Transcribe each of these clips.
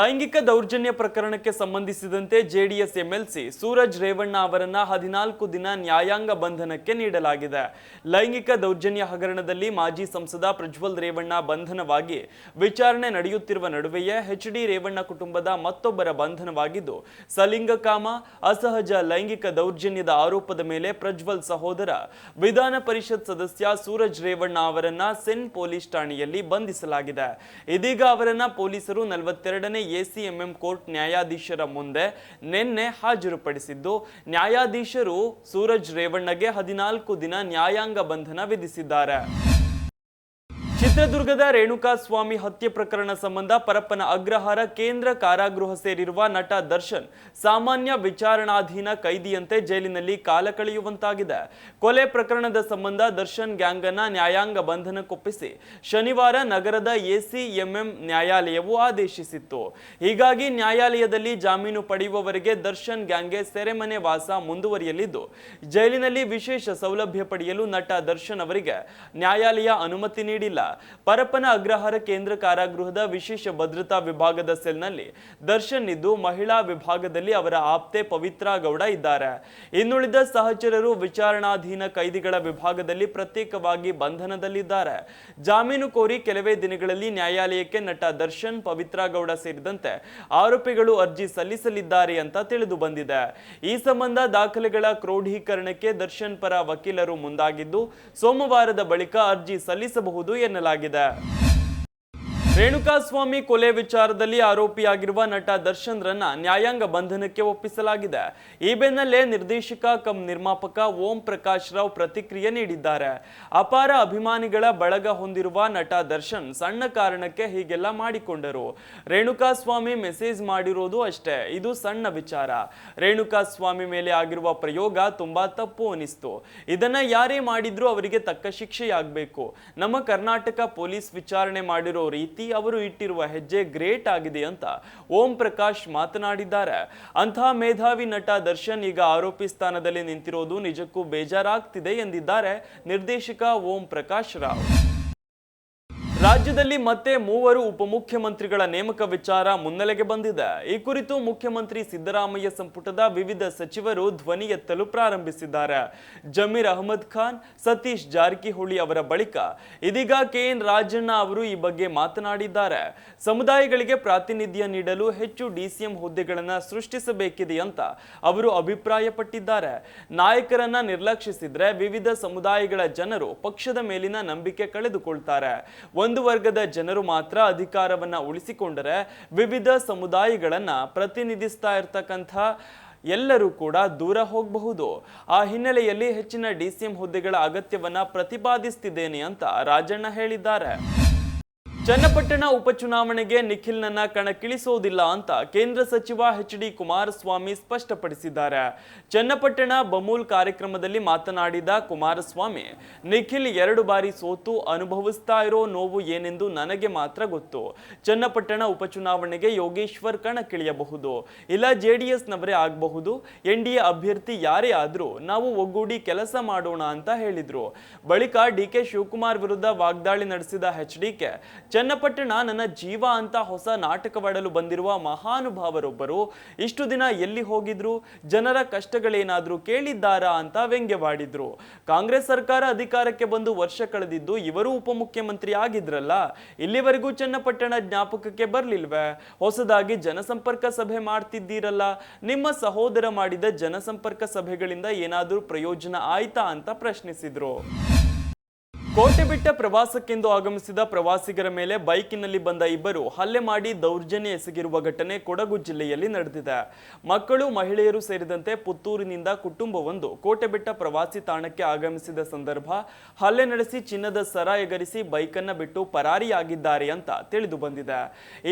ಲೈಂಗಿಕ ದೌರ್ಜನ್ಯ ಪ್ರಕರಣಕ್ಕೆ ಸಂಬಂಧಿಸಿದಂತೆ ಜೆಡಿಎಸ್ ಎಂಎಲ್ಸಿ ಸೂರಜ್ ರೇವಣ್ಣ ಅವರನ್ನ ಹದಿನಾಲ್ಕು ದಿನ ನ್ಯಾಯಾಂಗ ಬಂಧನಕ್ಕೆ ನೀಡಲಾಗಿದೆ. ಲೈಂಗಿಕ ದೌರ್ಜನ್ಯ ಹಗರಣದಲ್ಲಿ ಮಾಜಿ ಸಂಸದ ಪ್ರಜ್ವಲ್ ರೇವಣ್ಣ ಬಂಧನವಾಗಿ ವಿಚಾರಣೆ ನಡೆಯುತ್ತಿರುವ ನಡುವೆಯೇ ಹೆಚ್ ಡಿ ರೇವಣ್ಣ ಕುಟುಂಬದ ಮತ್ತೊಬ್ಬರ ಬಂಧನವಾಗಿದ್ದು ಸಲಿಂಗಕಾಮ ಅಸಹಜ ಲೈಂಗಿಕ ದೌರ್ಜನ್ಯದ ಆರೋಪದ ಮೇಲೆ ಪ್ರಜ್ವಲ್ ಸಹೋದರ ವಿಧಾನ ಪರಿಷತ್ ಸದಸ್ಯ ಸೂರಜ್ ರೇವಣ್ಣ ಅವರನ್ನ ಸೆನ್ ಪೊಲೀಸ್ ಠಾಣೆಯಲ್ಲಿ ಬಂಧಿಸಲಾಗಿದೆ. ಇದೀಗ ಅವರನ್ನ ಪೊಲೀಸರು ನಲವತ್ತೆರಡನೇ ಎಸಿಎಂಎಂ ಕೋರ್ಟ್ ನ್ಯಾಯಾಧೀಶರ ಮುಂದೆ ನಿನ್ನೆ ಹಾಜರುಪಡಿಸಿದ್ದು. ನ್ಯಾಯಾಧೀಶರು ಸೂರಜ್ ರೇವಣ್ಣಗೆ ಹದಿನಾಲ್ಕು ದಿನ ನ್ಯಾಯಾಂಗ ಬಂಧನ ವಿಧಿಸಿದ್ದಾರೆ. ಚಿತ್ರದುರ್ಗದ ರೇಣುಕಾ ಸ್ವಾಮಿ ಹತ್ಯೆ ಪ್ರಕರಣ ಸಂಬಂಧ ಪರಪ್ಪನ ಅಗ್ರಹಾರ ಕೇಂದ್ರ ಕಾರಾಗೃಹ ಸೇರಿರುವ ನಟ ದರ್ಶನ್ ಸಾಮಾನ್ಯ ವಿಚಾರಣಾಧೀನ ಕೈದಿಯಂತೆ ಜೈಲಿನಲ್ಲಿ ಕಾಲ ಕಳೆಯುವಂತಾಗಿದೆ. ಕೊಲೆ ಪ್ರಕರಣದ ಸಂಬಂಧ ದರ್ಶನ್ ಗ್ಯಾಂಗನ್ನ ನ್ಯಾಯಾಂಗ ಬಂಧನಕ್ಕೊಪ್ಪಿಸಿ ಶನಿವಾರ ನಗರದ ಎಸಿಎಂಎಂ ನ್ಯಾಯಾಲಯವು ಆದೇಶಿಸಿತ್ತು. ಹೀಗಾಗಿ ನ್ಯಾಯಾಲಯದಲ್ಲಿ ಜಾಮೀನು ಪಡೆಯುವವರೆಗೆ ದರ್ಶನ್ ಗ್ಯಾಂಗ್ಗೆ ಸೆರೆಮನೆ ವಾಸ ಮುಂದುವರಿಯಲಿದ್ದು, ಜೈಲಿನಲ್ಲಿ ವಿಶೇಷ ಸೌಲಭ್ಯ ಪಡೆಯಲು ನಟ ದರ್ಶನ್ ಅವರಿಗೆ ನ್ಯಾಯಾಲಯ ಅನುಮತಿ ನೀಡಿಲ್ಲ. ಪರಪ್ಪನ ಅಗ್ರಹಾರ ಕೇಂದ್ರ ಕಾರಾಗೃಹದ ವಿಶೇಷ ಭದ್ರತಾ ವಿಭಾಗದ ಸೆಲ್ನಲ್ಲಿ ದರ್ಶನ್ ಇದ್ದು ಮಹಿಳಾ ವಿಭಾಗದಲ್ಲಿ ಅವರ ಆಪ್ತೆ ಪವಿತ್ರ ಗೌಡ ಇದ್ದಾರೆ. ಇನ್ನುಳಿದ ಸಹಚರರು ವಿಚಾರಣಾಧೀನ ಕೈದಿಗಳ ವಿಭಾಗದಲ್ಲಿ ಪ್ರತ್ಯೇಕವಾಗಿ ಬಂಧನದಲ್ಲಿದ್ದಾರೆ. ಜಾಮೀನು ಕೋರಿ ಕೆಲವೇ ದಿನಗಳಲ್ಲಿ ನ್ಯಾಯಾಲಯಕ್ಕೆ ನಟ ದರ್ಶನ್, ಪವಿತ್ರ ಗೌಡ ಸೇರಿದಂತೆ ಆರೋಪಿಗಳು ಅರ್ಜಿ ಸಲ್ಲಿಸಲಿದ್ದಾರೆ ಅಂತ ತಿಳಿದು ಬಂದಿದೆ. ಈ ಸಂಬಂಧ ದಾಖಲೆಗಳ ಕ್ರೋಢೀಕರಣಕ್ಕೆ ದರ್ಶನ್ ಪರ ವಕೀಲರು ಮುಂದಾಗಿದ್ದು, ಸೋಮವಾರದ ಬಳಿಕ ಅರ್ಜಿ ಸಲ್ಲಿಸಬಹುದು ಎನ್ನಲಾಗಿದೆ. ಮಾಡಲಾಗಿದೆ ರೇಣುಕಾಸ್ವಾಮಿ ಕೊಲೆ ವಿಚಾರದಲ್ಲಿ ಆರೋಪಿಯಾಗಿರುವ ನಟ ದರ್ಶನ್ ರನ್ನ ನ್ಯಾಯಾಂಗ ಬಂಧನಕ್ಕೆ ಒಪ್ಪಿಸಲಾಗಿದೆ. ಈ ಬೆನ್ನಲ್ಲೇ ನಿರ್ದೇಶಕ ಕಂ ನಿರ್ಮಾಪಕ ಓಂ ಪ್ರಕಾಶ್ ರಾವ್ ಪ್ರತಿಕ್ರಿಯೆ ನೀಡಿದ್ದಾರೆ. ಅಪಾರ ಅಭಿಮಾನಿಗಳ ಬಳಗ ಹೊಂದಿರುವ ನಟ ದರ್ಶನ್ ಸಣ್ಣ ಕಾರಣಕ್ಕೆ ಹೀಗೆಲ್ಲ ಮಾಡಿಕೊಂಡರು. ರೇಣುಕಾಸ್ವಾಮಿ ಮೆಸೇಜ್ ಮಾಡಿರೋದು ಅಷ್ಟೇ, ಇದು ಸಣ್ಣ ವಿಚಾರ. ರೇಣುಕಾಸ್ವಾಮಿ ಮೇಲೆ ಆಗಿರುವ ಪ್ರಯೋಗ ತುಂಬಾ ತಪ್ಪು ಅನಿಸ್ತು. ಇದನ್ನ ಯಾರೇ ಮಾಡಿದ್ರು ಅವರಿಗೆ ತಕ್ಕ ಶಿಕ್ಷೆಯಾಗಬೇಕು. ನಮ್ಮ ಕರ್ನಾಟಕ ಪೊಲೀಸ್ ವಿಚಾರಣೆ ಮಾಡಿರೋ ರೀತಿ ಅವರು ಇಟ್ಟಿರುವ ಹೆಜ್ಜೆ ಗ್ರೇಟ್ ಆಗಿದೆ ಅಂತ ಓಂ ಪ್ರಕಾಶ್ ಮಾತನಾಡಿದ್ದಾರೆ. ಅಂತಹ ಮೇಧಾವಿ ನಟ ದರ್ಶನ್ ಈಗ ಆರೋಪಿ ಸ್ಥಾನದಲ್ಲಿ ನಿಂತಿರೋದು ನಿಜಕ್ಕೂ ಬೇಜಾರಾಗ್ತಿದೆ ಎಂದಿದ್ದಾರೆ ನಿರ್ದೇಶಕ ಓಂ ಪ್ರಕಾಶ್ ರಾವ್. ರಾಜ್ಯದಲ್ಲಿ ಮತ್ತೆ ಮೂವರು ಉಪಮುಖ್ಯಮಂತ್ರಿಗಳ ನೇಮಕ ವಿಚಾರ ಮುನ್ನೆಲೆಗೆ ಬಂದಿದೆ. ಈ ಕುರಿತು ಮುಖ್ಯಮಂತ್ರಿ ಸಿದ್ದರಾಮಯ್ಯ ಸಂಪುಟದ ವಿವಿಧ ಸಚಿವರು ಧ್ವನಿ ಎತ್ತಲು ಪ್ರಾರಂಭಿಸಿದ್ದಾರೆ. ಜಮೀರ್ ಅಹಮದ್ ಖಾನ್, ಸತೀಶ್ ಜಾರಕಿಹೊಳಿ ಅವರ ಬಳಿಕ ಇದೀಗ ಕೆಎನ್ ರಾಜಣ್ಣ ಅವರು ಈ ಬಗ್ಗೆ ಮಾತನಾಡಿದ್ದಾರೆ. ಸಮುದಾಯಗಳಿಗೆ ಪ್ರಾತಿನಿಧ್ಯ ನೀಡಲು ಹೆಚ್ಚು ಡಿಸಿಎಂ ಹುದ್ದೆಗಳನ್ನು ಸೃಷ್ಟಿಸಬೇಕಿದೆ ಅಂತ ಅವರು ಅಭಿಪ್ರಾಯಪಟ್ಟಿದ್ದಾರೆ. ನಾಯಕರನ್ನ ನಿರ್ಲಕ್ಷಿಸಿದ್ರೆ ವಿವಿಧ ಸಮುದಾಯಗಳ ಜನರು ಪಕ್ಷದ ಮೇಲಿನ ನಂಬಿಕೆ ಕಳೆದುಕೊಳ್ತಾರೆ. ಒಂದು ವರ್ಗದ ಜನರು ಮಾತ್ರ ಅಧಿಕಾರವನ್ನ ಉಳಿಸಿಕೊಂಡರೆ ವಿವಿಧ ಸಮುದಾಯಗಳನ್ನ ಪ್ರತಿನಿಧಿಸ್ತಾ ಇರ್ತಕ್ಕಂಥ ಎಲ್ಲರೂ ಕೂಡ ದೂರ ಹೋಗಬಹುದು. ಆ ಹಿನ್ನೆಲೆಯಲ್ಲಿ ಹೆಚ್ಚಿನ ಡಿಸಿಎಂ ಹುದ್ದೆಗಳ ಅಗತ್ಯವನ್ನ ಪ್ರತಿಪಾದಿಸ್ತಿದ್ದೇನೆ ಅಂತ ರಾಜಣ್ಣ ಹೇಳಿದ್ದಾರೆ. ಚನ್ನಪಟ್ಟಣ ಉಪಚುನಾವಣೆಗೆ ನಿಖಿಲ್ನನ್ನ ಕಣಕ್ಕಿಳಿಸೋದಿಲ್ಲ ಅಂತ ಕೇಂದ್ರ ಸಚಿವ ಎಚ್ ಡಿ ಕುಮಾರಸ್ವಾಮಿ ಸ್ಪಷ್ಟಪಡಿಸಿದ್ದಾರೆ. ಚನ್ನಪಟ್ಟಣ ಬಮೂಲ್ ಕಾರ್ಯಕ್ರಮದಲ್ಲಿ ಮಾತನಾಡಿದ ಕುಮಾರಸ್ವಾಮಿ, ನಿಖಿಲ್ ಎರಡು ಬಾರಿ ಸೋತು ಅನುಭವಿಸ್ತಾ ಇರೋ ನೋವು ಏನೆಂದು ನನಗೆ ಮಾತ್ರ ಗೊತ್ತು. ಚನ್ನಪಟ್ಟಣ ಉಪಚುನಾವಣೆಗೆ ಯೋಗೇಶ್ವರ್ ಕಣಕ್ಕಿಳಿಯಬಹುದು. ಇಲ್ಲ ಜೆಡಿಎಸ್ನವರೇ ಆಗಬಹುದು? ಎನ್ ಡಿ ಎ ಅಭ್ಯರ್ಥಿ ಯಾರೇ ಆದ್ರೂ ನಾವು ಒಗ್ಗೂಡಿ ಕೆಲಸ ಮಾಡೋಣ ಅಂತ ಹೇಳಿದರು. ಬಳಿಕ ಡಿ ಕೆ ಶಿವಕುಮಾರ್ ವಿರುದ್ಧ ವಾಗ್ದಾಳಿ ನಡೆಸಿದ ಎಚ್ ಡಿಕೆ ಚನ್ನಪಟ್ಟಣ ನನ್ನ ಜೀವ ಅಂತ ಹೊಸ ನಾಟಕವಾಡಲು ಬಂದಿರುವ ಮಹಾನುಭಾವರೊಬ್ಬರು ಇಷ್ಟು ದಿನ ಎಲ್ಲಿ ಹೋಗಿದ್ರು? ಜನರ ಕಷ್ಟಗಳೇನಾದರೂ ಕೇಳಿದ್ದಾರಾ ಅಂತ ವ್ಯಂಗ್ಯವಾಡಿದ್ರು. ಕಾಂಗ್ರೆಸ್ ಸರ್ಕಾರ ಅಧಿಕಾರಕ್ಕೆ ಬಂದು ವರ್ಷ ಕಳೆದಿದ್ದು ಇವರು ಉಪಮುಖ್ಯಮಂತ್ರಿ ಆಗಿದ್ರಲ್ಲ, ಇಲ್ಲಿವರೆಗೂ ಚನ್ನಪಟ್ಟಣ ಜ್ಞಾಪಕಕ್ಕೆ ಬರಲಿಲ್ವೇ? ಹೊಸದಾಗಿ ಜನಸಂಪರ್ಕ ಸಭೆ ಮಾಡ್ತಿದ್ದೀರಲ್ಲ, ನಿಮ್ಮ ಸಹೋದರ ಮಾಡಿದ ಜನಸಂಪರ್ಕ ಸಭೆಗಳಿಂದ ಏನಾದರೂ ಪ್ರಯೋಜನ ಆಯ್ತಾ ಅಂತ ಪ್ರಶ್ನಿಸಿದ್ರು. ಕೋಟೆ ಬಿಟ್ಟ ಪ್ರವಾಸಕ್ಕೆಂದು ಆಗಮಿಸಿದ ಪ್ರವಾಸಿಗರ ಮೇಲೆ ಬೈಕಿನಲ್ಲಿ ಬಂದ ಇಬ್ಬರು ಹಲ್ಲೆ ಮಾಡಿ ದೌರ್ಜನ್ಯ ಎಸಗಿರುವ ಘಟನೆ ಕೊಡಗು ಜಿಲ್ಲೆಯಲ್ಲಿ ನಡೆದಿದೆ. ಮಕ್ಕಳು, ಮಹಿಳೆಯರು ಸೇರಿದಂತೆ ಪುತ್ತೂರಿನಿಂದ ಕುಟುಂಬವೊಂದು ಕೋಟೆ ಬಿಟ್ಟ ಪ್ರವಾಸಿ ತಾಣಕ್ಕೆ ಆಗಮಿಸಿದ ಸಂದರ್ಭ ಹಲ್ಲೆ ನಡೆಸಿ ಚಿನ್ನದ ಸರ ಎಗರಿಸಿ ಬೈಕನ್ನ ಬಿಟ್ಟು ಪರಾರಿಯಾಗಿದ್ದಾರೆ ಅಂತ ತಿಳಿದು ಬಂದಿದೆ.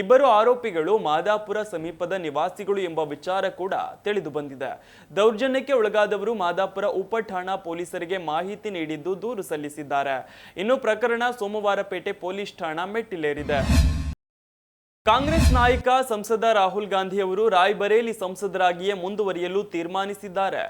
ಇಬ್ಬರು ಆರೋಪಿಗಳು ಮಾದಾಪುರ ಸಮೀಪದ ನಿವಾಸಿಗಳು ಎಂಬ ವಿಚಾರ ಕೂಡ ತಿಳಿದು ಬಂದಿದೆ. ದೌರ್ಜನ್ಯಕ್ಕೆ ಒಳಗಾದವರು ಮಾದಾಪುರ ಉಪ ಠಾಣಾ ಪೊಲೀಸರಿಗೆ ಮಾಹಿತಿ ನೀಡಿದ್ದು ದೂರು ಸಲ್ಲಿಸಿದ್ದಾರೆ. ಇನ್ನು ಪ್ರಕರಣ ಸೋಮವಾರಪೇಟೆ ಪೊಲೀಸ್ ಠಾಣಾ ಮೆಟ್ಟಿಲೇರಿದೆ. ಕಾಂಗ್ರೆಸ್ ನಾಯಕ ಸಂಸದ ರಾಹುಲ್ ಗಾಂಧಿ ಅವರು ರಾಯ್ಬರೇಲಿ ಸಂಸದರಾಗಿಯೇ ಮುಂದುವರಿಯಲು ತೀರ್ಮಾನಿಸಿದ್ದಾರೆ.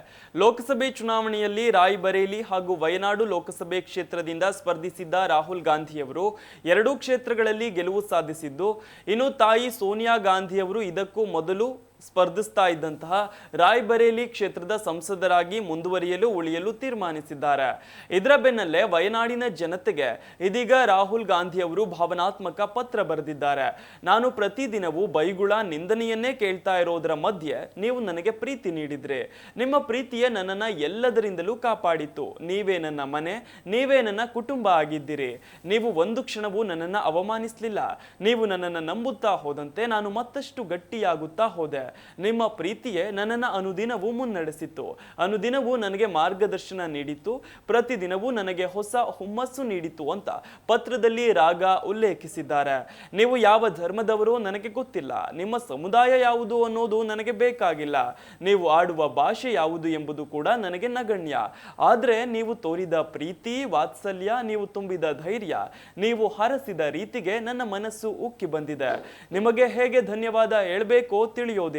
ಲೋಕಸಭೆ ಚುನಾವಣೆಯಲ್ಲಿ ರಾಯ್ಬರೇಲಿ ಹಾಗೂ ವಯನಾಡು ಲೋಕಸಭೆ ಕ್ಷೇತ್ರದಿಂದ ಸ್ಪರ್ಧಿಸಿದ್ದ ರಾಹುಲ್ ಗಾಂಧಿ ಅವರು ಎರಡೂ ಕ್ಷೇತ್ರಗಳಲ್ಲಿ ಗೆಲುವು ಸಾಧಿಸಿದ್ದು, ಇನ್ನು ತಾಯಿ ಸೋನಿಯಾ ಗಾಂಧಿ ಅವರು ಇದಕ್ಕೂ ಮೊದಲು ಸ್ಪರ್ಧಿಸ್ತಾ ಇದ್ದಂತಹ ರಾಯ್ಬರೇಲಿ ಕ್ಷೇತ್ರದ ಸಂಸದರಾಗಿ ಮುಂದುವರಿಯಲು, ಉಳಿಯಲು ತೀರ್ಮಾನಿಸಿದ್ದಾರೆ. ಇದರ ಬೆನ್ನಲ್ಲೇ ವಯನಾಡಿನ ಜನತೆಗೆ ಇದೀಗ ರಾಹುಲ್ ಗಾಂಧಿ ಅವರು ಭಾವನಾತ್ಮಕ ಪತ್ರ ಬರೆದಿದ್ದಾರೆ. ನಾನು ಪ್ರತಿದಿನವೂ ಬೈಗುಳ ನಿಂದನೆಯನ್ನೇ ಕೇಳ್ತಾ ಇರೋದರ ಮಧ್ಯೆ ನೀವು ನನಗೆ ಪ್ರೀತಿ ನೀಡಿದ್ರೆ. ನಿಮ್ಮ ಪ್ರೀತಿಯೇ ನನ್ನನ್ನು ಎಲ್ಲದರಿಂದಲೂ ಕಾಪಾಡಿತು ನೀವೇ ನನ್ನ ಮನೆ, ನೀವೇ ನನ್ನ ಕುಟುಂಬ ಆಗಿದ್ದೀರಿ. ನೀವು ಒಂದು ಕ್ಷಣವೂ ನನ್ನನ್ನು ಅವಮಾನಿಸಲಿಲ್ಲ. ನೀವು ನನ್ನನ್ನು ನಂಬುತ್ತಾ ಹೋದಂತೆ ನಾನು ಮತ್ತಷ್ಟು ಗಟ್ಟಿಯಾಗುತ್ತಾ ಹೋದೆ. ನಿಮ್ಮ ಪ್ರೀತಿಯೇ ನನ್ನನ್ನು ಅನುದಿನವೂ ಮುನ್ನಡೆಸಿತ್ತು. ಅನುದಿನವೂ ನನಗೆ ಮಾರ್ಗದರ್ಶನ ನೀಡಿತ್ತು. ಪ್ರತಿದಿನವೂ ನನಗೆ ಹೊಸ ಹುಮ್ಮಸ್ಸು ನೀಡಿತು ಅಂತ ಪತ್ರದಲ್ಲಿ ರಾಗ ಉಲ್ಲೇಖಿಸಿದ್ದಾರೆ. ನೀವು ಯಾವ ಧರ್ಮದವರು ನನಗೆ ಗೊತ್ತಿಲ್ಲ. ನಿಮ್ಮ ಸಮುದಾಯ ಯಾವುದು ಅನ್ನೋದು ನನಗೆ ಬೇಕಾಗಿಲ್ಲ. ನೀವು ಆಡುವ ಭಾಷೆ ಯಾವುದು ಎಂಬುದು ಕೂಡ ನನಗೆ ನಗಣ್ಯ. ಆದರೆ ನೀವು ತೋರಿದ ಪ್ರೀತಿ, ವಾತ್ಸಲ್ಯ, ನೀವು ತುಂಬಿದ ಧೈರ್ಯ, ನೀವು ಹರಸಿದ ರೀತಿಗೆ ನನ್ನ ಮನಸ್ಸು ಉಕ್ಕಿ ಬಂದಿದೆ. ನಿಮಗೆ ಹೇಗೆ ಧನ್ಯವಾದ ಹೇಳಬೇಕೋ ತಿಳಿಯೋದಿಲ್ಲ.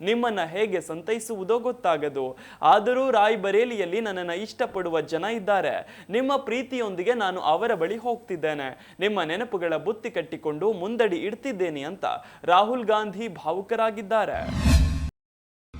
ನಿಮ್ಮನ್ನ ಹೇಗೆ ಸಂತೈಸುವುದೋ ಗೊತ್ತಾಗದು. ಆದರೂ ರಾಯ್ಬರೇಲಿಯಲ್ಲಿ ನನ್ನನ್ನು ಇಷ್ಟಪಡುವ ಜನ ಇದ್ದಾರೆ. ನಿಮ್ಮ ಪ್ರೀತಿಯೊಂದಿಗೆ ನಾನು ಅವರ ಬಳಿ ಹೋಗ್ತಿದ್ದೇನೆ. ನಿಮ್ಮ ನೆನಪುಗಳ ಬುತ್ತಿ ಕಟ್ಟಿಕೊಂಡು ಮುಂದಡಿ ಇಡ್ತಿದ್ದೇನೆ ಅಂತ ರಾಹುಲ್ ಗಾಂಧಿ ಭಾವುಕರಾಗಿದ್ದಾರೆ.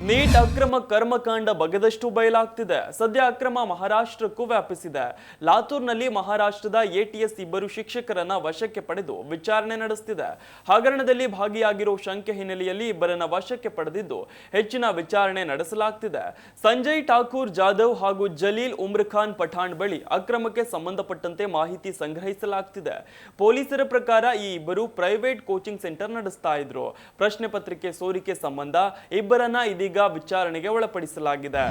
ನೀಟ್ ಅಕ್ರಮ ಕರ್ಮಕಾಂಡ ಬಗೆದಷ್ಟು ಬಯಲಾಗ್ತಿದೆ. ಸದ್ಯ ಅಕ್ರಮ ಮಹಾರಾಷ್ಟ್ರಕ್ಕೂ ವ್ಯಾಪಿಸಿದೆ. ಲಾತೂರ್ನಲ್ಲಿ ಮಹಾರಾಷ್ಟ್ರದ ಎಟಿಎಸ್ ಇಬ್ಬರು ಶಿಕ್ಷಕರನ್ನ ವಶಕ್ಕೆ ಪಡೆದು ವಿಚಾರಣೆ ನಡೆಸುತ್ತಿದೆ ಹಗರಣದಲ್ಲಿ ಭಾಗಿಯಾಗಿರೋ ಶಂಕೆ ಹಿನ್ನೆಲೆಯಲ್ಲಿ ಇಬ್ಬರನ್ನ ವಶಕ್ಕೆ ಪಡೆದಿದ್ದು ಹೆಚ್ಚಿನ ವಿಚಾರಣೆ ನಡೆಸಲಾಗ್ತಿದೆ. ಸಂಜಯ್ ಠಾಕೂರ್ ಜಾಧವ್ ಹಾಗೂ ಜಲೀಲ್ ಉಮ್ರ್ ಖಾನ್ ಪಠಾಣ್ ಬಳಿ ಅಕ್ರಮಕ್ಕೆ ಸಂಬಂಧಪಟ್ಟಂತೆ ಮಾಹಿತಿ ಸಂಗ್ರಹಿಸಲಾಗ್ತಿದೆ. ಪೊಲೀಸರ ಪ್ರಕಾರ ಈ ಇಬ್ಬರು ಪ್ರೈವೇಟ್ ಕೋಚಿಂಗ್ ಸೆಂಟರ್ ನಡೆಸ್ತಾ ಇದ್ರು. ಪ್ರಶ್ನೆ ಪತ್ರಿಕೆ ಸೋರಿಕೆ ಸಂಬಂಧ ಇಬ್ಬರನ್ನ ಇದೀಗ ವಿಚಾರಣೆಗೆ ಒಳಪಡಿಸಲಾಗಿದೆ.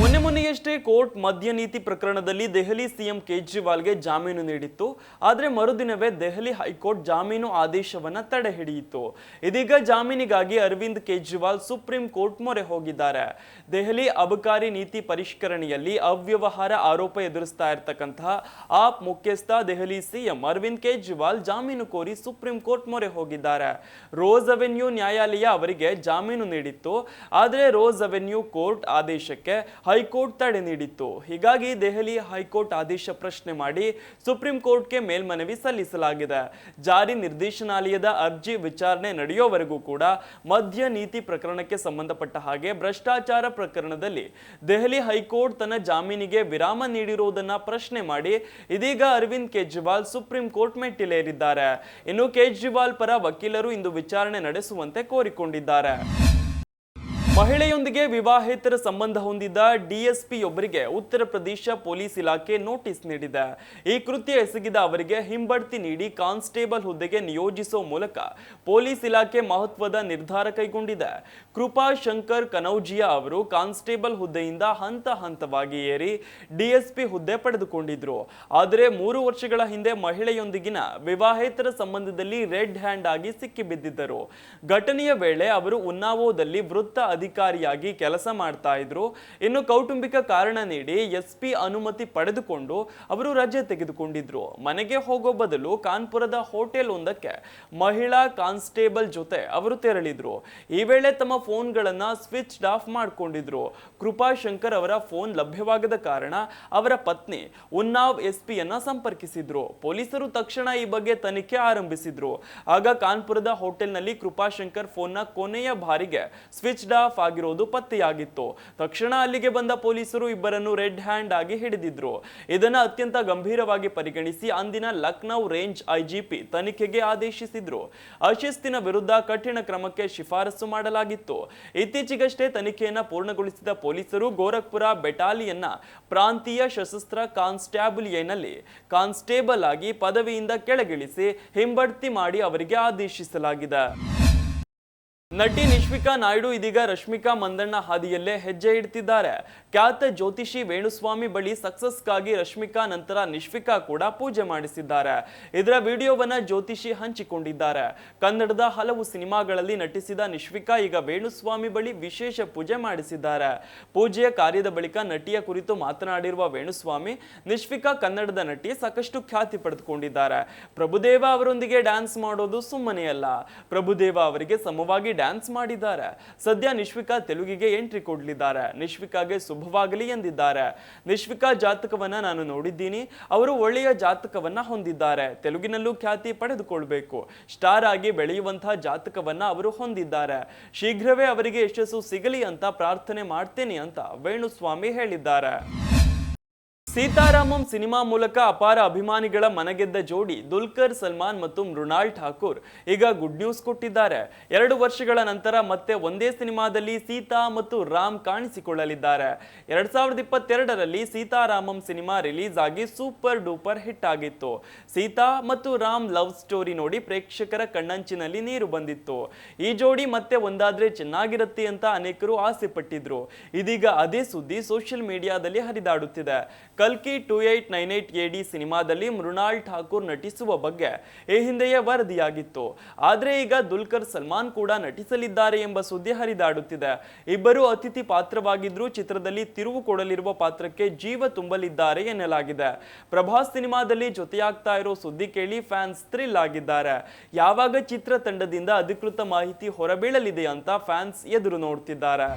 ಮೊನ್ನೆ ಮೊನ್ನೆಯಷ್ಟೇ ಕೋರ್ಟ್ ಮದ್ಯ ನೀತಿ ಪ್ರಕರಣದಲ್ಲಿ ದೆಹಲಿ ಸಿಎಂ ಕೇಜ್ರಿವಾಲ್ಗೆ ಜಾಮೀನು ನೀಡಿತ್ತು. ಆದರೆ ಮರುದಿನವೇ ದೆಹಲಿ ಹೈಕೋರ್ಟ್ ಜಾಮೀನು ಆದೇಶವನ್ನ ತಡೆ ಹಿಡಿಯಿತು. ಇದೀಗ ಜಾಮೀನಿಗಾಗಿ ಅರವಿಂದ್ ಕೇಜ್ರಿವಾಲ್ ಸುಪ್ರೀಂ ಕೋರ್ಟ್ ಮೊರೆ ಹೋಗಿದ್ದಾರೆ. ದೆಹಲಿ ಅಬಕಾರಿ ನೀತಿ ಪರಿಷ್ಕರಣೆಯಲ್ಲಿ ಅವ್ಯವಹಾರ ಆರೋಪ ಎದುರಿಸ್ತಾ ಇರತಕ್ಕಂತಹ ಆಪ್ ಮುಖ್ಯಸ್ಥ ದೆಹಲಿ ಸಿಎಂ ಅರವಿಂದ್ ಕೇಜ್ರಿವಾಲ್ ಜಾಮೀನು ಕೋರಿ ಸುಪ್ರೀಂ ಕೋರ್ಟ್ ಮೊರೆ ಹೋಗಿದ್ದಾರೆ. ರೋಸ್ ಅವೆನ್ಯೂ ನ್ಯಾಯಾಲಯ ಅವರಿಗೆ ಜಾಮೀನು ನೀಡಿತ್ತು. ಆದರೆ ರೋಸ್ ಅವೆನ್ಯೂ ಕೋರ್ಟ್ ಆದೇಶಕ್ಕೆ ಹೈಕೋರ್ಟ್ ತಡೆ ನೀಡಿತ್ತು. ಹೀಗಾಗಿ ದೆಹಲಿ ಹೈಕೋರ್ಟ್ ಆದೇಶ ಪ್ರಶ್ನೆ ಮಾಡಿ ಸುಪ್ರೀಂ ಕೋರ್ಟ್ಗೆ ಮೇಲ್ಮನವಿ ಸಲ್ಲಿಸಲಾಗಿದೆ. ಜಾರಿ ನಿರ್ದೇಶನಾಲಯದ ಅರ್ಜಿ ವಿಚಾರಣೆ ನಡೆಯುವವರೆಗೂ ಕೂಡ ಮದ್ಯ ನೀತಿ ಪ್ರಕರಣಕ್ಕೆ ಸಂಬಂಧಪಟ್ಟ ಹಾಗೆ ಭ್ರಷ್ಟಾಚಾರ ಪ್ರಕರಣದಲ್ಲಿ ದೆಹಲಿ ಹೈಕೋರ್ಟ್ ತನ್ನ ಜಾಮೀನಿಗೆ ವಿರಾಮ ನೀಡಿರುವುದನ್ನು ಪ್ರಶ್ನೆ ಮಾಡಿ ಇದೀಗ ಅರವಿಂದ್ ಕೇಜ್ರಿವಾಲ್ ಸುಪ್ರೀಂ ಕೋರ್ಟ್ ಮೆಟ್ಟಿಲೇರಿದ್ದಾರೆ. ಇನ್ನು ಕೇಜ್ರಿವಾಲ್ ಪರ ವಕೀಲರು ಇಂದು ವಿಚಾರಣೆ ನಡೆಸುವಂತೆ ಕೋರಿಕೊಂಡಿದ್ದಾರೆ. ಮಹಿಳೆಯೊಂದಿಗೆ ವಿವಾಹೇತರ ಸಂಬಂಧ ಹೊಂದಿದ್ದ ಡಿಎಸ್ಪಿಯೊಬ್ಬರಿಗೆ ಉತ್ತರ ಪ್ರದೇಶ ಪೊಲೀಸ್ ಇಲಾಖೆ ನೋಟಿಸ್ ನೀಡಿದೆ. ಈ ಕೃತ್ಯ ಎಸಗಿದ ಅವರಿಗೆ ಹಿಂಬಡ್ತಿ ನೀಡಿ ಕಾನ್ಸ್ಟೇಬಲ್ ಹುದ್ದೆಗೆ ನಿಯೋಜಿಸುವ ಮೂಲಕ ಪೊಲೀಸ್ ಇಲಾಖೆ ಮಹತ್ವದ ನಿರ್ಧಾರ ಕೈಗೊಂಡಿದೆ. ಕೃಪಾ ಶಂಕರ್ ಕನೌಜಿಯಾ ಅವರು ಕಾನ್ಸ್ಟೇಬಲ್ ಹುದ್ದೆಯಿಂದ ಹಂತ ಹಂತವಾಗಿ ಏರಿ ಡಿಎಸ್ಪಿ ಹುದ್ದೆ ಪಡೆದುಕೊಂಡಿದ್ರು. ಆದರೆ ಮೂರು ವರ್ಷಗಳ ಹಿಂದೆ ಮಹಿಳೆಯೊಂದಿಗಿನ ವಿವಾಹೇತರ ಸಂಬಂಧದಲ್ಲಿ ರೆಡ್ ಹ್ಯಾಂಡ್ ಆಗಿ ಸಿಕ್ಕಿಬಿದ್ದಿದ್ದರು. ಘಟನೆಯ ವೇಳೆ ಅವರು ಉನ್ನಾವೋದಲ್ಲಿ ವೃತ್ತ ಅಧಿಕಾರಿಯಾಗಿ ಕೆಲಸ ಮಾಡ್ತಾ ಇದ್ರು. ಇನ್ನು ಕೌಟುಂಬಿಕ ಕಾರಣ ನೀಡಿ ಎಸ್ ಪಿ ಅನುಮತಿ ಪಡೆದುಕೊಂಡು ಅವರು ರಜೆ ತೆಗೆದುಕೊಂಡಿದ್ರು. ಮನೆಗೆ ಹೋಗೋ ಬದಲು ಕಾನ್ಪುರದ ಹೋಟೆಲ್ ಒಂದಕ್ಕೆ ಮಹಿಳಾ ಕಾನ್ಸ್ಟೇಬಲ್ ಜೊತೆ ಅವರು ತೆರಳಿದ್ರು. ಈ ವೇಳೆ ತಮ್ಮ ಫೋನ್ಗಳನ್ನ ಸ್ವಿಚ್ ಆಫ್ ಮಾಡ್ಕೊಂಡಿದ್ರು. ಕೃಪಾ ಶಂಕರ್ ಅವರ ಫೋನ್ ಲಭ್ಯವಾಗದ ಕಾರಣ ಅವರ ಪತ್ನಿ ಉನ್ನಾವ್ ಎಸ್ ಪಿಯನ್ನ ಸಂಪರ್ಕಿಸಿದ್ರು. ಪೊಲೀಸರು ತಕ್ಷಣ ಈ ಬಗ್ಗೆ ತನಿಖೆ ಆರಂಭಿಸಿದ್ರು. ಆಗ ಕಾನ್ಪುರದ ಹೋಟೆಲ್ನಲ್ಲಿ ಕೃಪಾಶಂಕರ್ ಫೋನ್ನ ಕೊನೆಯ ಬಾರಿಗೆ ಸ್ವಿಚ್ ಆಫ್ ಆಗಿರೋದು ಪತ್ತೆಯಾಗಿತ್ತು. ತಕ್ಷಣ ಅಲ್ಲಿಗೆ ಬಂದ ಪೊಲೀಸರು ಇಬ್ಬರನ್ನು ರೆಡ್ ಹ್ಯಾಂಡ್ ಆಗಿ ಹಿಡಿದಿದ್ರು. ಇದನ್ನ ಅತ್ಯಂತ ಗಂಭೀರವಾಗಿ ಪರಿಗಣಿಸಿ ಅಂದಿನ ಲಕ್ನೌ ರೇಂಜ್ ಐಜಿಪಿ ತನಿಖೆಗೆ ಆದೇಶಿಸಿದ್ರು. ಅಶಿಸ್ತಿನ ವಿರುದ್ಧ ಕಠಿಣ ಕ್ರಮಕ್ಕೆ ಶಿಫಾರಸು ಮಾಡಲಾಗಿತ್ತು. ಇತ್ತೀಚೆಗಷ್ಟೇ ತನಿಖೆಯನ್ನು ಪೂರ್ಣಗೊಳಿಸಿದ ಪೊಲೀಸರು ಗೋರಖ್ಪುರ ಬೆಟಾಲಿಯನ್ನ ಪ್ರಾಂತೀಯ ಸಶಸ್ತ್ರ ಕಾನ್ಸ್ಟ್ಯಾಬುಲಿಯನಲ್ಲಿ ಕಾನ್ಸ್ಟೇಬಲ್ ಆಗಿ ಪದವಿಯಿಂದ ಕೆಳಗಿಳಿಸಿ ಹಿಂಬಡ್ತಿ ಮಾಡಿ ಅವರಿಗೆ ಆದೇಶಿಸಲಾಗಿದೆ. ನಟಿ ನಿಶ್ವಿಕಾ ನಾಯ್ಡು ಇದೀಗ ರಶ್ಮಿಕಾ ಮಂದಣ್ಣ ಹಾದಿಯಲ್ಲೇ ಹೆಜ್ಜೆ ಇಡ್ತಿದ್ದಾರೆ. ಖ್ಯಾತ ಜ್ಯೋತಿಷಿ ವೇಣುಸ್ವಾಮಿ ಬಳಿ ಸಕ್ಸಸ್ಗಾಗಿ ರಶ್ಮಿಕಾ ನಂತರ ನಿಶ್ವಿಕಾ ಕೂಡ ಪೂಜೆ ಮಾಡಿಸಿದ್ದಾರೆ. ಇದರ ವಿಡಿಯೋವನ್ನ ಜ್ಯೋತಿಷಿ ಹಂಚಿಕೊಂಡಿದ್ದಾರೆ. ಕನ್ನಡದ ಹಲವು ಸಿನಿಮಾಗಳಲ್ಲಿ ನಟಿಸಿದ ನಿಶ್ವಿಕಾ ಈಗ ವೇಣುಸ್ವಾಮಿ ಬಳಿ ವಿಶೇಷ ಪೂಜೆ ಮಾಡಿಸಿದ್ದಾರೆ. ಪೂಜೆಯ ಕಾರ್ಯದ ಬಳಿಕ ನಟಿಯ ಕುರಿತು ಮಾತನಾಡಿರುವ ವೇಣುಸ್ವಾಮಿ, ನಿಶ್ವಿಕಾ ಕನ್ನಡದ ನಟಿ ಸಾಕಷ್ಟು ಖ್ಯಾತಿ ಪಡೆದುಕೊಂಡಿದ್ದಾರೆ. ಪ್ರಭುದೇವ ಅವರೊಂದಿಗೆ ಡ್ಯಾನ್ಸ್ ಮಾಡೋದು ಸುಮ್ಮನೆಯಲ್ಲ. ಪ್ರಭುದೇವ ಅವರಿಗೆ ಸಮವಾಗಿ ಡ್ಯಾನ್ಸ್ ಮಾಡಿದ್ದಾರೆ. ಸದ್ಯ ನಿಶ್ವಿಕಾ ತೆಲುಗಿಗೆ ಎಂಟ್ರಿ ಕೊಡಲಿದ್ದಾರೆ. ನಿಶ್ವಿಕಾಗೆ ಶುಭವಾಗಲಿ ಎಂದಿದ್ದಾರೆ. ನಿಶ್ವಿಕಾ ಜಾತಕವನ್ನ ನಾನು ನೋಡಿದ್ದೀನಿ. ಅವರು ಒಳ್ಳೆಯ ಜಾತಕವನ್ನ ಹೊಂದಿದ್ದಾರೆ. ತೆಲುಗಿನಲ್ಲೂ ಖ್ಯಾತಿ ಪಡೆದುಕೊಳ್ಬೇಕು. ಸ್ಟಾರ್ ಆಗಿ ಬೆಳೆಯುವಂತಹ ಜಾತಕವನ್ನ ಅವರು ಹೊಂದಿದ್ದಾರೆ. ಶೀಘ್ರವೇ ಅವರಿಗೆ ಯಶಸ್ಸು ಸಿಗಲಿ ಅಂತ ಪ್ರಾರ್ಥನೆ ಮಾಡ್ತೇನೆ ಅಂತ ವೇಣುಸ್ವಾಮಿ ಹೇಳಿದ್ದಾರೆ. ಸೀತಾರಾಮಂ ಸಿನಿಮಾ ಮೂಲಕ ಅಪಾರ ಅಭಿಮಾನಿಗಳ ಮನಗೆದ್ದ ಜೋಡಿ ದುಲ್ಕರ್, ಸಲ್ಮಾನ್ ಮತ್ತು ಮೃಣಾಲ್ ಠಾಕೂರ್ ಈಗ ಗುಡ್ ನ್ಯೂಸ್ ಕೊಟ್ಟಿದ್ದಾರೆ. ಎರಡು ವರ್ಷಗಳ ನಂತರ ಮತ್ತೆ ಒಂದೇ ಸಿನಿಮಾದಲ್ಲಿ ಸೀತಾ ಮತ್ತು ರಾಮ್ ಕಾಣಿಸಿಕೊಳ್ಳಲಿದ್ದಾರೆ. ಎರಡ್ ಸಾವಿರದ ಇಪ್ಪತ್ತೆರಡರಲ್ಲಿ ಸೀತಾರಾಮಂ ಸಿನಿಮಾ ರಿಲೀಸ್ ಆಗಿ ಸೂಪರ್ ಡೂಪರ್ ಹಿಟ್ ಆಗಿತ್ತು. ಸೀತಾ ಮತ್ತು ರಾಮ್ ಲವ್ ಸ್ಟೋರಿ ನೋಡಿ ಪ್ರೇಕ್ಷಕರ ಕಣ್ಣಂಚಿನಲ್ಲಿ ನೀರು ಬಂದಿತ್ತು. ಈ ಜೋಡಿ ಮತ್ತೆ ಒಂದಾದ್ರೆ ಚೆನ್ನಾಗಿರುತ್ತೆ ಅಂತ ಅನೇಕರು ಆಸೆ ಪಟ್ಟಿದ್ರು ಇದೀಗ ಅದೇ ಸುದ್ದಿ ಸೋಷಿಯಲ್ ಮೀಡಿಯಾದಲ್ಲಿ ಹರಿದಾಡುತ್ತಿದೆ. ಕಲ್ಕಿ two eight nine eight A D ಸಿನಿಮಾದಲ್ಲಿ ಮೃಣಾಲ್ ಠಾಕೂರ್ ನಟಿಸುವ ಬಗ್ಗೆ ಈ ಹಿಂದೆಯೇ ವರದಿಯಾಗಿತ್ತು. ಆದರೆ ಈಗ ದುಲ್ಕರ್ ಸಲ್ಮಾನ್ ಕೂಡ ನಟಿಸಲಿದ್ದಾರೆ ಎಂಬ ಸುದ್ದಿ ಹರಿದಾಡುತ್ತಿದೆ. ಇಬ್ಬರು ಅತಿಥಿ ಪಾತ್ರವಾಗಿದ್ದರೂ ಚಿತ್ರದಲ್ಲಿ ತಿರುವು ಕೊಡಲಿರುವ ಪಾತ್ರಕ್ಕೆ ಜೀವ ತುಂಬಲಿದ್ದಾರೆ ಎನ್ನಲಾಗಿದೆ. ಪ್ರಭಾಸ್ ಸಿನಿಮಾದಲ್ಲಿ ಜೊತೆಯಾಗ್ತಾ ಇರೋ ಸುದ್ದಿ ಕೇಳಿ ಫ್ಯಾನ್ಸ್ ಥ್ರಿಲ್ ಆಗಿದ್ದಾರೆ. ಯಾವಾಗ ಚಿತ್ರತಂಡದಿಂದ ಅಧಿಕೃತ ಮಾಹಿತಿ ಹೊರಬೀಳಲಿದೆ ಅಂತ ಫ್ಯಾನ್ಸ್ ಎದುರು ನೋಡ್ತಿದ್ದಾರೆ.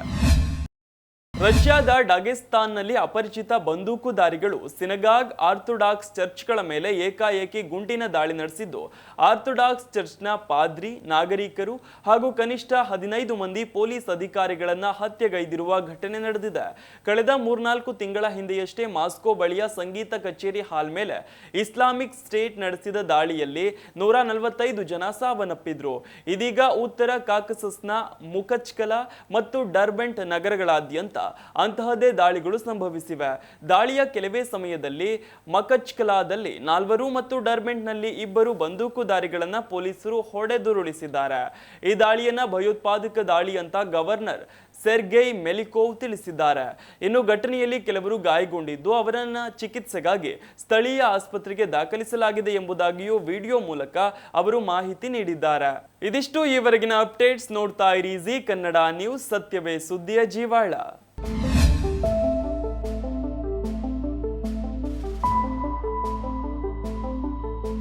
ರಷ್ಯಾದ ಡಾಗಿಸ್ತಾನ್ನಲ್ಲಿ ಅಪರಿಚಿತ ಬಂದೂಕುದಾರಿಗಳು ಸಿನಗಾಗ್ ಆರ್ಥೋಡಾಕ್ಸ್ ಚರ್ಚ್ಗಳ ಮೇಲೆ ಏಕಾಏಕಿ ಗುಂಡಿನ ದಾಳಿ ನಡೆಸಿದ್ದು. ಆರ್ಥೋಡಾಕ್ಸ್ ಚರ್ಚ್ನ ಪಾದ್ರಿ, ನಾಗರಿಕರು ಹಾಗೂ ಕನಿಷ್ಠ ಹದಿನೈದು ಮಂದಿ ಪೊಲೀಸ್ ಅಧಿಕಾರಿಗಳನ್ನು ಹತ್ಯೆಗೈದಿರುವ ಘಟನೆ ನಡೆದಿದೆ. ಕಳೆದ ಮೂರ್ನಾಲ್ಕು ತಿಂಗಳ ಹಿಂದೆಯಷ್ಟೇ ಮಾಸ್ಕೋ ಬಳಿಯ ಸಂಗೀತ ಕಚೇರಿ ಹಾಲ್ ಮೇಲೆ ಇಸ್ಲಾಮಿಕ್ ಸ್ಟೇಟ್ ನಡೆಸಿದ ದಾಳಿಯಲ್ಲಿ ನೂರ ನಲವತ್ತೈದು ಜನ ಸಾವನ್ನಪ್ಪಿದ್ರು. ಇದೀಗ ಉತ್ತರ ಕಾಕಸಸ್ನ ಮುಖಚ್ಕಲ ಮತ್ತು ಡರ್ಬೆಂಟ್ ನಗರಗಳಾದ್ಯಂತ ಅಂತಹದೇ ದಾಳಿಗಳು ಸಂಭವಿಸಿವೆ. ದಾಳಿಯ ಕೆಲವೇ ಸಮಯದಲ್ಲಿ ಮಕಚ್ಕಲಾದಲ್ಲಿ ನಾಲ್ವರು ಮತ್ತು ಡರ್ಮೆಂಟ್ನಲ್ಲಿ ಇಬ್ಬರು ಬಂದೂಕುದಾರಿಗಳನ್ನು ಪೊಲೀಸರು ಹೊಡೆದುರುಳಿಸಿದ್ದಾರೆ. ಈ ದಾಳಿಯನ್ನ ಭಯೋತ್ಪಾದಕ ದಾಳಿ ಅಂತ ಗವರ್ನರ್ ಸೆರ್ಗೈ ಮೆಲಿಕೋವ್ ತಿಳಿಸಿದ್ದಾರೆ. ಇನ್ನು ಘಟನೆಯಲ್ಲಿ ಕೆಲವರು ಗಾಯಗೊಂಡಿದ್ದು ಅವರನ್ನ ಚಿಕಿತ್ಸೆಗಾಗಿ ಸ್ಥಳೀಯ ಆಸ್ಪತ್ರೆಗೆ ದಾಖಲಿಸಲಾಗಿದೆ ಎಂಬುದಾಗಿಯೂ ವಿಡಿಯೋ ಮೂಲಕ ಅವರು ಮಾಹಿತಿ ನೀಡಿದ್ದಾರೆ. ಇದಿಷ್ಟು ಈವರೆಗಿನ ಅಪ್ಡೇಟ್ಸ್ ನೋಡ್ತಾ ಇರಿ ಜಿ ಕನ್ನಡ ನ್ಯೂಸ್ ಸತ್ಯವೇ ಸುದ್ದಿಯ ಜೀವಾಳ.